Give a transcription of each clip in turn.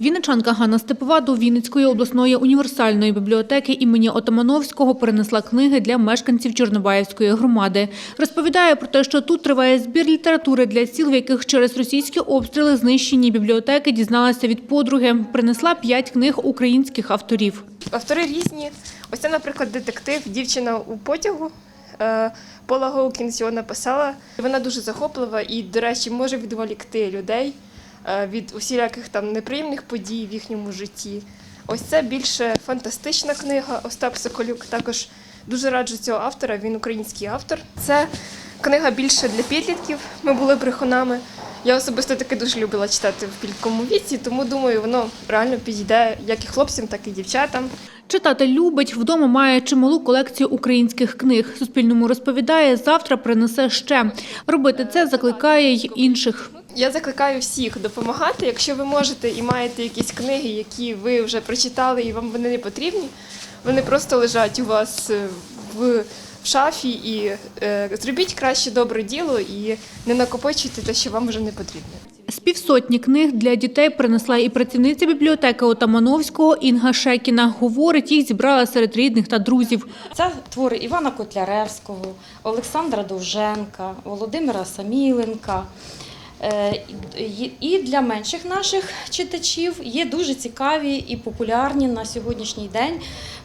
Вінничанка Ганна Степова до Вінницької обласної універсальної бібліотеки імені Отамановського перенесла книги для мешканців Чорнобаївської громади. Розповідає про те, що тут триває збір літератури для сіл, в яких через російські обстріли знищені бібліотеки, дізналася від подруги. Принесла п'ять книг українських авторів. Автори різні. Ось це, наприклад, детектив Дівчина у потягу. Е, Пола Гоукінс його написала. Вона дуже захоплива і, до речі, може відволікти людей від усіляких там неприємних подій в їхньому житті. Ось це більше фантастична книга. Остап Соколюк також дуже раджу цього автора. Він український автор. Це книга більше для підлітків. Ми були брехунами. Я особисто таки дуже любила читати в підлітковому віці, тому думаю, воно реально підійде як і хлопцям, так і дівчатам. Читати любить, вдома має чималу колекцію українських книг. Суспільному розповідає, завтра принесе ще. Робити це закликає й інших. Я закликаю всіх допомагати. Якщо ви можете і маєте якісь книги, які ви вже прочитали і вам вони не потрібні, вони просто лежать у вас е, в, в шафі і е, зробіть краще добре діло і не накопичуйте те, що вам вже не потрібно. З півсотні книг для дітей принесла і працівниця бібліотеки Отамановського Інга Шекіна. Говорить, їх зібрала серед рідних та друзів. Це твори Івана Котляревського, Олександра Довженка, Володимира Саміленка. Е, і- для менших наших читачів є дуже цікаві і популярні на сьогоднішній день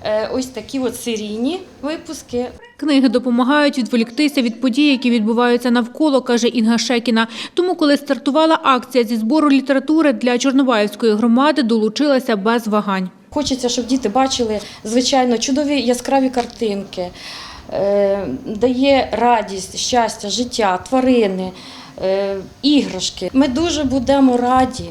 е, ось такі от серійні випуски. Книги допомагають відволіктися від подій, які відбуваються навколо, каже Інга Шекіна. Тому, коли стартувала акція зі збору літератури для Чорнобаївської громади, долучилася без вагань. Хочеться, щоб діти бачили, звичайно, чудові яскраві картинки, е, дає радість, щастя, життя, тварини, іграшки. Ми дуже будемо раді,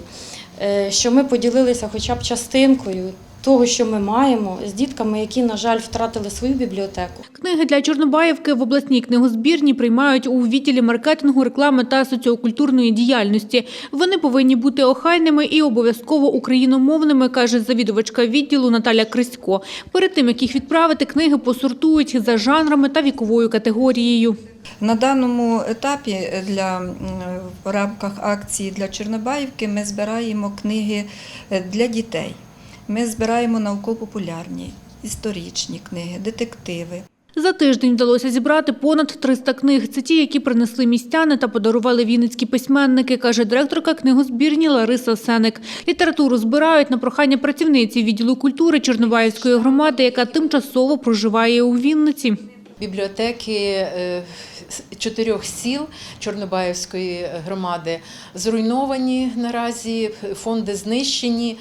е, що ми поділилися хоча б частинкою того, що ми маємо з дітками, які, на жаль, втратили свою бібліотеку. Книги для Чорнобаївки в обласній книгозбірні приймають у відділі маркетингу, реклами та соціокультурної діяльності. Вони повинні бути охайними і обов'язково україномовними, каже завідувачка відділу Наталя Крисько. Перед тим, як їх відправити, книги посортують за жанрами та віковою категорією. На даному етапі для в рамках акції для Чорнобаївки ми збираємо книги е, для дітей. Ми збираємо науково-популярні, історичні книги, детективи. За тиждень вдалося зібрати понад 300 книг. Це ті, які принесли містяни та подарували вінницькі письменники, каже директорка книгозбірні Лариса Сеник. Літературу збирають на прохання працівниці відділу культури Чорнобаївської громади, яка тимчасово проживає у Вінниці. Бібліотеки е, чотирьох сіл Чорнобаївської громади зруйновані наразі, фонди знищені.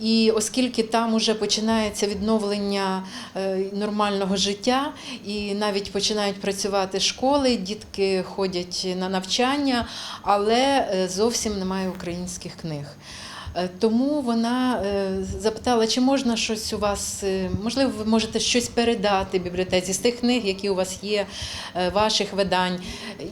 І оскільки там уже починається відновлення е, нормального життя, і навіть починають працювати школи, дітки ходять на навчання, але е, зовсім немає українських книг. Е, Тому вона е, запитала, чи можна щось у вас, е, можливо, ви можете щось передати бібліотеці з тих книг, які у вас є, ваших видань.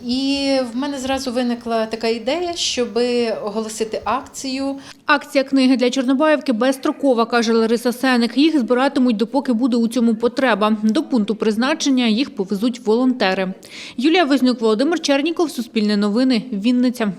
І в мене зразу виникла така ідея, щоб оголосити акцію Акція книги для Чорнобаївки безстрокова, каже Лариса Сеник. Їх збиратимуть, допоки буде у цьому потреба. До пункту призначення їх повезуть волонтери. Юлія Вознюк, Володимир Черніков, Суспільне новини, Вінниця.